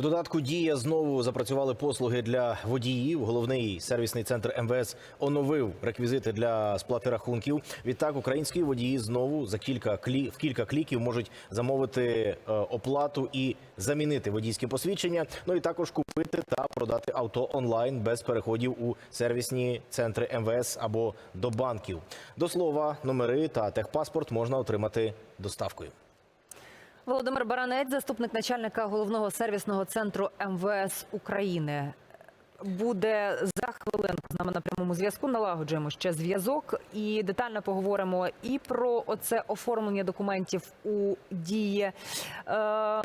В додатку дія знову запрацювали послуги для водіїв. Головний сервісний центр МВС оновив реквізити для сплати рахунків. Відтак українські водії знову за кілька клі... в кілька кліків можуть замовити е, оплату і замінити водійське посвідчення. Ну і також купити та продати авто онлайн без переходів у сервісні центри МВС або до банків. До слова, номери та техпаспорт можна отримати доставкою. Володимир Баранець, заступник начальника головного сервісного центру МВС України. Буде за хвилинку з нами на прямому зв'язку. Налагоджуємо ще зв'язок і детально поговоримо і про оце оформлення документів у дії. Е,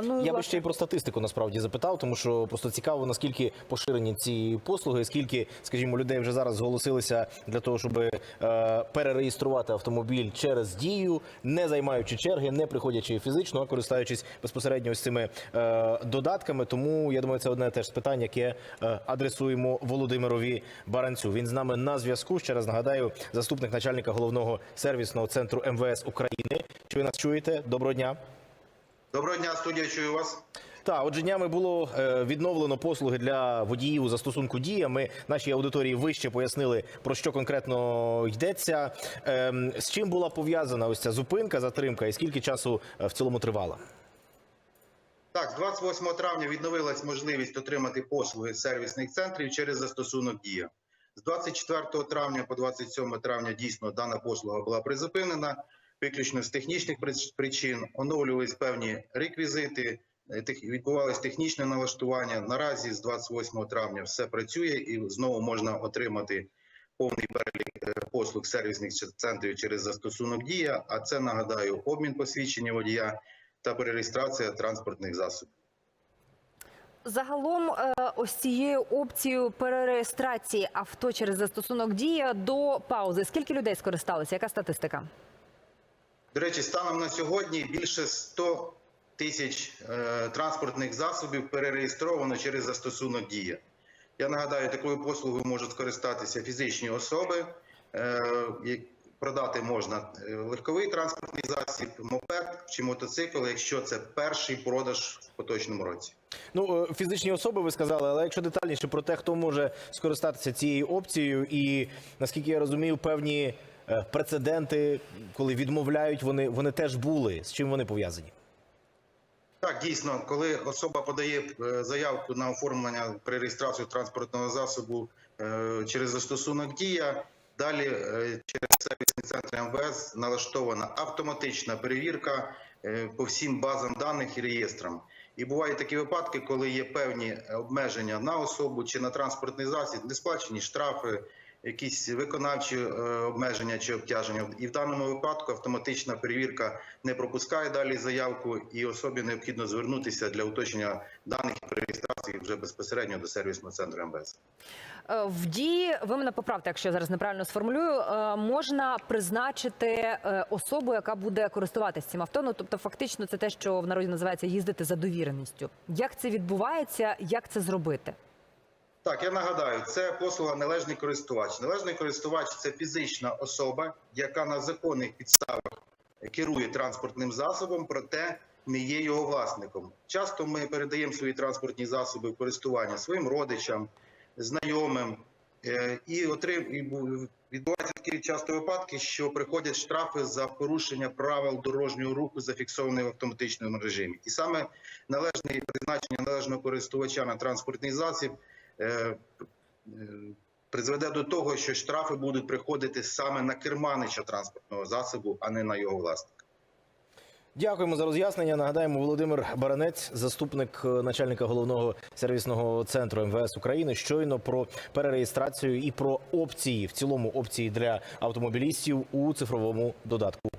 ну Я би ще й про статистику насправді запитав, тому що просто цікаво, наскільки поширені ці послуги, скільки, скажімо, людей вже зараз зголосилися для того, щоб е, перереєструвати автомобіль через дію, не займаючи черги, не приходячи фізично, а користуючись безпосередньо ось цими е, додатками. Тому я думаю, це одне теж з питань, яке е, адресуємо Володимирові Баранцю. Він з нами на зв'язку. Ще раз нагадаю, заступник начальника головного сервісного центру МВС України. Чи ви нас чуєте? Доброго дня. Доброго дня, студія, чую вас. Так, отже, днями було е, відновлено послуги для водіїв у застосунку дія. Ми нашій аудиторії вище пояснили про що конкретно йдеться. Ем, з чим була пов'язана ось ця зупинка, затримка, і скільки часу е, в цілому тривала? Так, з 28 травня відновилась можливість отримати послуги з сервісних центрів через застосунок Дія. З 24 травня по 27 травня дійсно дана послуга була призупинена, виключно з технічних причин. Оновлювались певні реквізити, е, відбувалось технічне налаштування. Наразі з 28 травня все працює і знову можна отримати повний перелік е, послуг сервісних центрів через застосунок Дія. А це нагадаю обмін посвідчення водія та перереєстрація транспортних засобів. загалом е, ось цією опцією перереєстрації авто через застосунок дія до паузи. Скільки людей скористалися? Яка статистика? До речі, станом на сьогодні більше 100 тисяч е, транспортних засобів перереєстровано через застосунок Дія. Я нагадаю, такою послугою можуть скористатися фізичні особи. Продати можна е, легковий транспортний засіб, мопед чи мотоцикл, якщо це перший продаж в поточному році. Ну, е, фізичні особи ви сказали, але якщо детальніше про те, хто може скористатися цією опцією, і наскільки я розумію, певні е, прецеденти, коли відмовляють, вони, вони теж були. З чим вони пов'язані? Так, дійсно, коли особа подає заявку на оформлення при реєстрацію транспортного засобу через застосунок Дія, далі е, через сервісний центр МВС налаштована автоматична перевірка е, по всім базам даних і реєстрам. І бувають такі випадки, коли є певні обмеження на особу чи на транспортний засіб, не сплачені штрафи, якісь виконавчі е, обмеження чи обтяження. І в даному випадку автоматична перевірка не пропускає далі заявку, і особі необхідно звернутися для уточнення даних і реєстрації вже безпосередньо до сервісного центру МВС. Е, В дії ви мене поправте, якщо я зараз неправильно сформулюю. е, Можна призначити особу, яка буде користуватися цим авто. Ну тобто, фактично, це те, що в народі називається їздити за довіреністю. Як це відбувається? Як це зробити? Так, я нагадаю, це послуга належний користувач. Належний користувач це фізична особа, яка на законних підставах керує транспортним засобом, проте не є його власником. Часто ми передаємо свої транспортні засоби в користування своїм родичам, знайомим, е, і отрим відбуваються такі часто випадки, що приходять штрафи за порушення правил дорожнього руху, зафіксованих в автоматичному режимі. І саме належне призначення належного користувача на транспортний засіб призведе до того, що штрафи будуть приходити саме на керманича транспортного засобу, а не на його власника. Дякуємо за роз'яснення. Нагадаємо, Володимир Баранець, заступник е, начальника головного сервісного центру МВС України, щойно про перереєстрацію і про опції в цілому опції для автомобілістів у цифровому додатку